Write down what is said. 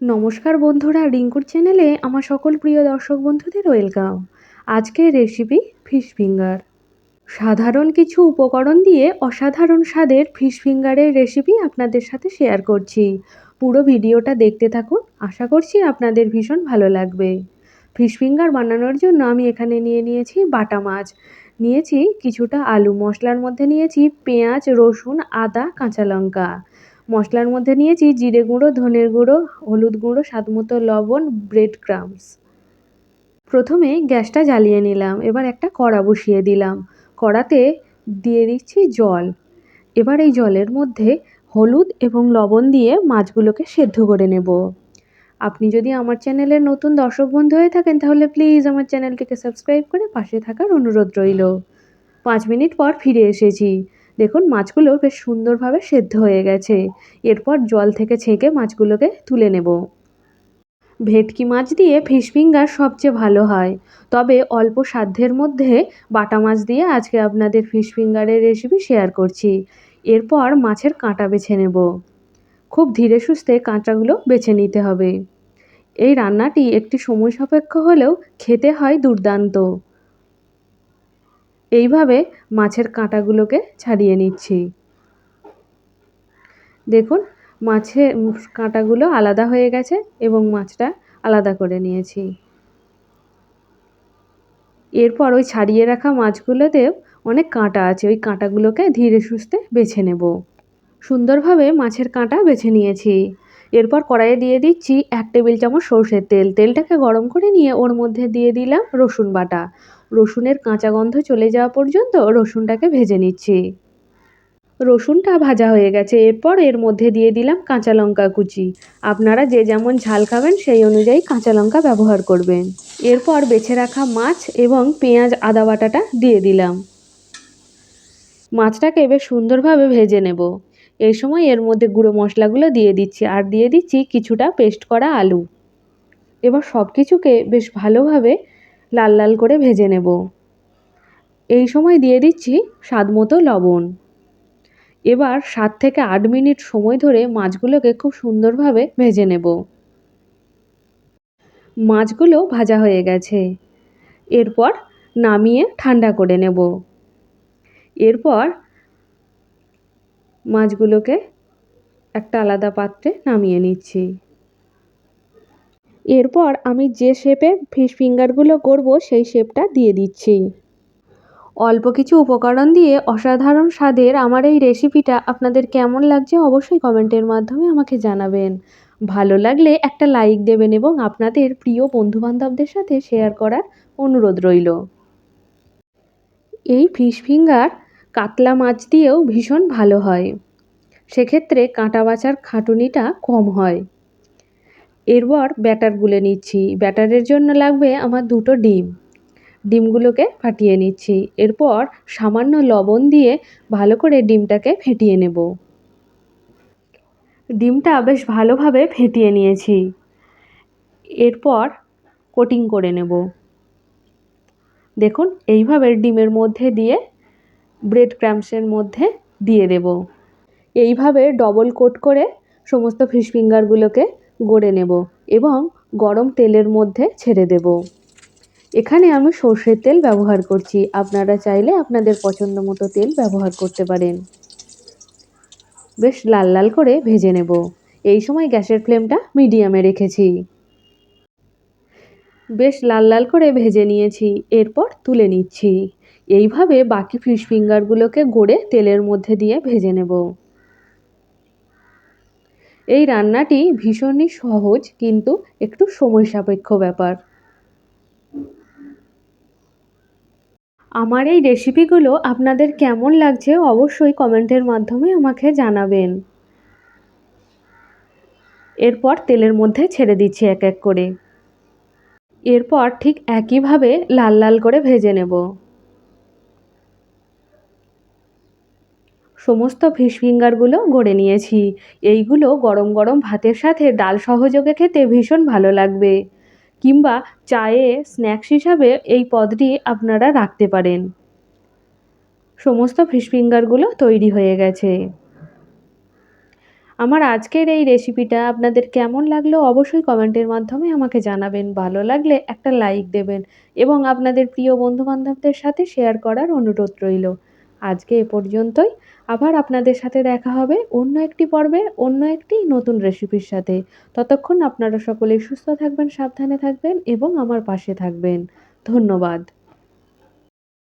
নমস্কার বন্ধুরা, রিঙ্কুর চ্যানেলে আমার সকল প্রিয় দর্শক বন্ধুদের ওয়েলকাম। আজকের রেসিপি ফিশ ফিঙ্গার সাধারণ কিছু উপকরণ দিয়ে অসাধারণ স্বাদের ফিশ ফিঙ্গারের রেসিপি আপনাদের সাথে শেয়ার করছি। পুরো ভিডিওটা দেখতে থাকুন, আশা করছি আপনাদের ভীষণ ভালো লাগবে। ফিশ ফিঙ্গার বানানোর জন্য আমি এখানে নিয়ে নিয়েছি বাটা মাছ। নিয়েছি কিছুটা আলু মশলার মধ্যে নিয়েছি পেঁয়াজ, রসুন, আদা, কাঁচা লঙ্কা। মশলার মধ্যে নিয়েছি জিরে গুঁড়ো, ধনের গুঁড়ো, হলুদ গুঁড়ো স্বাদমতো লবণ ব্রেড ক্রামস প্রথমে গ্যাসটা জ্বালিয়ে নিলাম, এবার একটা কড়া বসিয়ে দিলাম। কড়াতে দিয়ে দিচ্ছি জল। এবার এই জলের মধ্যে হলুদ এবং লবণ দিয়ে মাছগুলোকে সেদ্ধ করে নেব। আপনি যদি আমার চ্যানেলের নতুন দর্শক বন্ধু হয়ে থাকেন, তাহলে প্লিজ আমার চ্যানেলটিকে সাবস্ক্রাইব করে পাশে থাকার অনুরোধ রইল। পাঁচ মিনিট পর ফিরে এসেছি। দেখুন, মাছগুলো বেশ সুন্দরভাবে সেদ্ধ হয়ে গেছে। এরপর জল থেকে ছেঁকে মাছগুলোকে তুলে নেব। ভেটকি মাছ দিয়ে ফিশ ফিঙ্গার সবচেয়ে ভালো হয়। তবে অল্প সাধ্যের মধ্যে বাটা মাছ দিয়ে আজকে আপনাদের ফিশ ফিঙ্গারের রেসিপি শেয়ার করছি। এরপর মাছের কাঁটা বেছে নেব। খুব ধীরে সুস্থে কাঁটাগুলো বেছে নিতে হবে। এই রান্নাটি একটি সময় সাপেক্ষ হলেও খেতে হয় দুর্দান্ত। এইভাবে মাছের কাঁটাগুলোকে ছাড়িয়ে নিচ্ছি। দেখুন, মাছের কাঁটাগুলো আলাদা হয়ে গেছে এবং মাছটা আলাদা করে নিয়েছি। এরপর ওই ছাড়িয়ে রাখা মাছগুলোতেও অনেক কাঁটা আছে, ওই কাঁটাগুলোকে ধীরে সুস্থে বেছে নেব। সুন্দরভাবে মাছের কাঁটা বেছে নিয়েছি। এরপর কড়াইয়ে দিয়ে দিচ্ছি এক টেবিল চামচ সর্ষের তেল। তেলটাকে গরম করে নিয়ে ওর মধ্যে দিয়ে দিলাম রসুন বাটা। রসুনের কাঁচা গন্ধ চলে যাওয়া পর্যন্ত রসুনটাকে ভেজে নিচ্ছি। রসুনটা ভাজা হয়ে গেছে, এরপর এর মধ্যে দিয়ে দিলাম কাঁচা লঙ্কা কুচি। আপনারা যে যেমন ঝাল খাবেন, সেই অনুযায়ী কাঁচা লঙ্কা ব্যবহার করবেন। এরপর বেছে রাখা মাছ এবং পেঁয়াজ, আদা বাটাটা দিয়ে দিলাম। মাছটাকে বেশ সুন্দরভাবে ভেজে নেব। এই সময় এর মধ্যে গুঁড়ো মশলাগুলো দিয়ে দিচ্ছি আর দিয়ে দিচ্ছি কিছুটা পেস্ট করা আলু। এবার সব কিছুকে বেশ ভালোভাবে লাল লাল করে ভেজে নেব। এই সময় দিয়ে দিচ্ছি স্বাদ মতো লবণ। এবার সাত থেকে আট মিনিট সময় ধরে মাছগুলোকে খুব সুন্দরভাবে ভেজে নেব। মাছগুলো ভাজা হয়ে গেছে। এরপর নামিয়ে ঠান্ডা করে নেব। এরপর মাছগুলোকে একটা আলাদা পাত্রে নামিয়ে নিচ্ছি। এরপর আমি যে শেপে ফিশ ফিঙ্গারগুলো করব, সেই শেপটা দিয়ে দিচ্ছি। অল্প কিছু উপকরণ দিয়ে অসাধারণ স্বাদের আমার এই রেসিপিটা আপনাদের কেমন লাগছে অবশ্যই কমেন্টের মাধ্যমে আমাকে জানাবেন। ভালো লাগলে একটা লাইক দেবেন এবং আপনাদের প্রিয় বন্ধুবান্ধবদের সাথে শেয়ার করার অনুরোধ রইল। এই ফিশ ফিঙ্গার কাতলা মাছ দিয়েও ভীষণ ভালো হয়। সেক্ষেত্রে কাঁটা বাছার খাটুনিটা কম হয়। এরপর ব্যাটার গুলে নিচ্ছি। ব্যাটারের জন্য লাগবে আমার দুটো ডিম। ডিমগুলোকে ফাটিয়ে নিচ্ছি। এরপর সামান্য লবণ দিয়ে ভালো করে ডিমটাকে ফেটিয়ে নেব। ডিমটা বেশ ভালোভাবে ফেটিয়ে নিয়েছি। এরপর কোটিং করে নেব। দেখুন, এইভাবে ডিমের মধ্যে দিয়ে ব্রেড ক্র্যাম্পসের মধ্যে দিয়ে দেব। এইভাবে ডবল কোট করে সমস্ত ফিশ ফিঙ্গারগুলোকে গড়ে নেব এবং গরম তেলের মধ্যে ছেড়ে দেব। এখানে আমি সর্ষের তেল ব্যবহার করছি। আপনারা চাইলে আপনাদের পছন্দ মতো তেল ব্যবহার করতে পারেন। বেশ লাল লাল করে ভেজে নেব। এই সময় গ্যাসের ফ্লেমটা মিডিয়ামে রেখেছি। বেশ লাল লাল করে ভেজে নিয়েছি। এরপর তুলে নিচ্ছি। এইভাবে বাকি ফিশ ফিঙ্গারগুলোকে গড়ে তেলের মধ্যে দিয়ে ভেজে নেব। এই রান্নাটি ভীষণই সহজ, কিন্তু একটু সময় সাপেক্ষ ব্যাপার। আমার এই রেসিপিগুলো আপনাদের কেমন লাগছে অবশ্যই কমেন্টের মাধ্যমে আমাকে জানাবেন। এরপর তেলের মধ্যে ছেড়ে দিচ্ছি এক এক করে। এরপর ঠিক একইভাবে লাল লাল করে ভেজে নেব। সমস্ত ফিশ ফিঙ্গারগুলো গড়ে নিয়েছি। এইগুলো গরম গরম ভাতের সাথে ডাল সহযোগে খেতে ভীষণ ভালো লাগবে। কিংবা চায়ে স্ন্যাক্স হিসাবে এই পদটি আপনারা রাখতে পারেন। সমস্ত ফিশ ফিঙ্গারগুলো তৈরি হয়ে গেছে। আমার আজকের এই রেসিপিটা আপনাদের কেমন লাগল অবশ্যই কমেন্টের মাধ্যমে আমাকে জানাবেন। ভালো লাগলে একটা লাইক দেবেন এবং আপনাদের প্রিয় বন্ধুবান্ধবদের সাথে শেয়ার করার অনুরোধ রইল। আজকে এ পর্যন্তই। আবার আপনাদের সাথে দেখা হবে অন্য একটি পর্বে, অন্য একটি নতুন রেসিপির সাথে। ততক্ষণ আপনারা সকলে সুস্থ থাকবেন, সাবধানে থাকবেন এবং আমার পাশে থাকবেন। ধন্যবাদ।